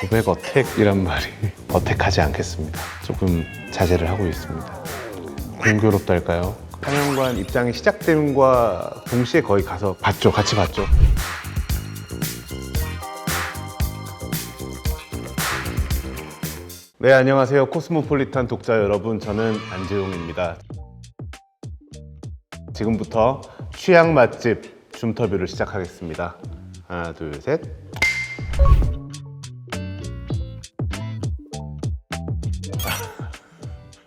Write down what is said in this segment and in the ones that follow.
고백 어택이란 말이 어택하지 않겠습니다. 조금 자제를 하고 있습니다. 공교롭달까요? 상영관 입장이 시작됨과 동시에 거의 가서 봤죠. 같이 봤죠. 네, 안녕하세요. 코스모폴리탄 독자 여러분. 저는 안재용입니다. 지금부터 취향 맛집 줌터뷰를 시작하겠습니다. 하나, 둘, 셋.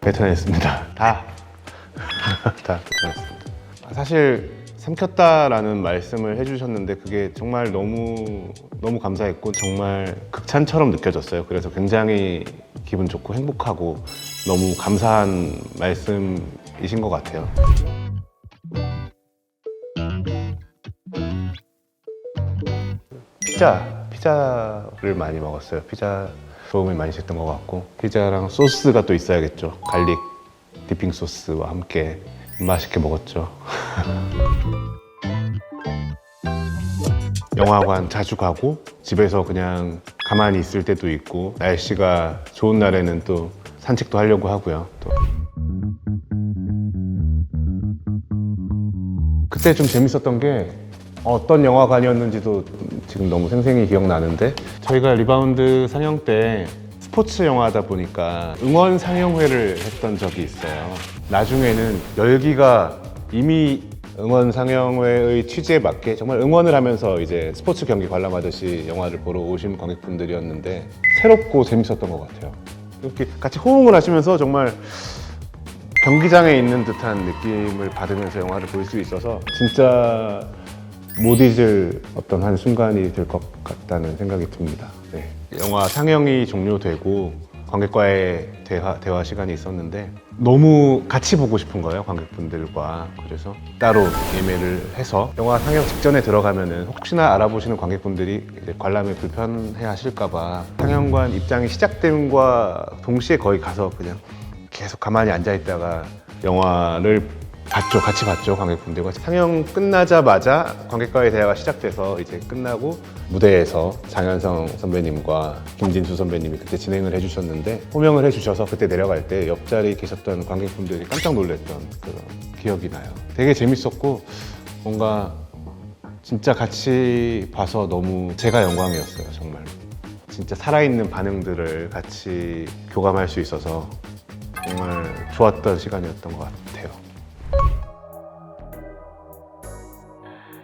뱉어냈습니다. 다. 다 뱉어냈습니다. 사실 삼켰다라는 말씀을 해주셨는데 그게 정말 너무 너무 감사했고 정말 극찬처럼 느껴졌어요. 그래서 굉장히 기분 좋고 행복하고 너무 감사한 말씀이신 것 같아요. 피자, 피자를 많이 먹었어요. 피자 도움이 많이 됐던 것 같고 피자랑 소스가 또 있어야겠죠. 갈릭 디핑 소스와 함께 맛있게 먹었죠. 영화관 자주 가고 집에서 그냥 가만히 있을 때도 있고 날씨가 좋은 날에는 또 산책도 하려고 하고요. 또 그때 좀 재밌었던 게 어떤 영화관이었는지도 지금 너무 생생히 기억나는데 저희가 리바운드 상영 때 스포츠 영화다 보니까 응원 상영회를 했던 적이 있어요. 나중에는 열기가 이미 응원 상영회의 취지에 맞게 정말 응원을 하면서 이제 스포츠 경기 관람하듯이 영화를 보러 오신 관객분들이었는데 새롭고 재밌었던 것 같아요. 이렇게 같이 호응을 하시면서 정말 경기장에 있는 듯한 느낌을 받으면서 영화를 볼 수 있어서 진짜 못 잊을 어떤 한 순간이 될 것 같다는 생각이 듭니다. 네. 영화 상영이 종료되고 관객과의 대화, 대화 시간이 있었는데 너무 같이 보고 싶은 거예요 관객분들과 그래서 따로 예매를 해서 영화 상영 직전에 들어가면은 혹시나 알아보시는 관객분들이 관람에 불편해 하실까봐 상영관 입장이 시작됨과 동시에 거의 가서 그냥 계속 가만히 앉아 있다가 영화를 봤죠. 같이 봤죠. 관객분들과 상영 끝나자마자 관객과의 대화가 시작돼서 이제 끝나고 무대에서 장현성 선배님과 김진수 선배님이 그때 진행을 해주셨는데 호명을 해주셔서 그때 내려갈 때 옆자리에 계셨던 관객분들이 깜짝 놀랐던 그런 기억이 나요. 되게 재밌었고 뭔가 진짜 같이 봐서 너무 제가 영광이었어요. 정말 진짜 살아있는 반응들을 같이 교감할 수 있어서 정말 좋았던 시간이었던 것 같아요.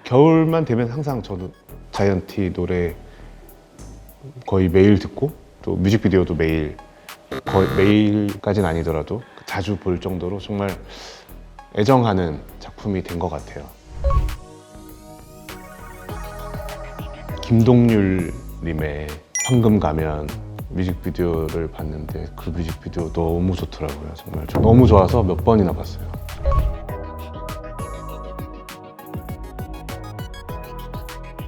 겨울만 되면 항상 저도 자이언티 노래 거의 매일 듣고 또 뮤직비디오도 매일 거의 매일까지는 아니더라도 자주 볼 정도로 정말 애정하는 작품이 된 것 같아요. 김동률님의 황금 가면 뮤직비디오를 봤는데 그 뮤직비디오 너무 좋더라고요. 정말 저 너무 좋아서 몇 번이나 봤어요.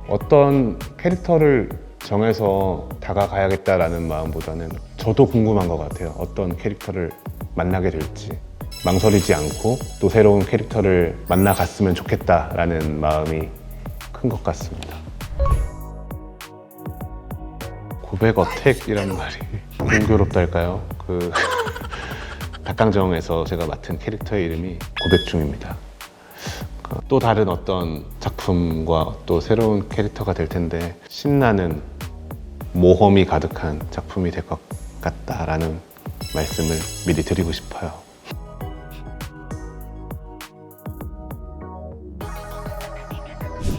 어떤 캐릭터를 정해서 다가가야겠다라는 마음보다는 저도 궁금한 것 같아요. 어떤 캐릭터를 만나게 될지. 망설이지 않고 또 새로운 캐릭터를 만나갔으면 좋겠다라는 마음이 큰 것 같습니다. 고백 어택이라는 말이 공교롭달까요? 그 닭강정에서 제가 맡은 캐릭터의 이름이 고백 중입니다. 그또 다른 어떤 작품과 또 새로운 캐릭터가 될 텐데 신나는 모험이 가득한 작품이 될 것 같다라는 말씀을 미리 드리고 싶어요.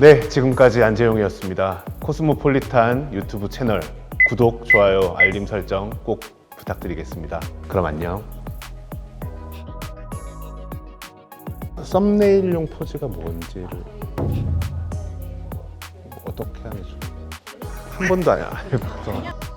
네, 지금까지 안재용이었습니다. 코스모폴리탄 유튜브 채널 구독, 좋아요, 알림 설정 꼭 부탁드리겠습니다. 그럼 안녕. 썸네일용 포즈가 뭔지를 어떻게 하는지 한 번도 안 해봤어.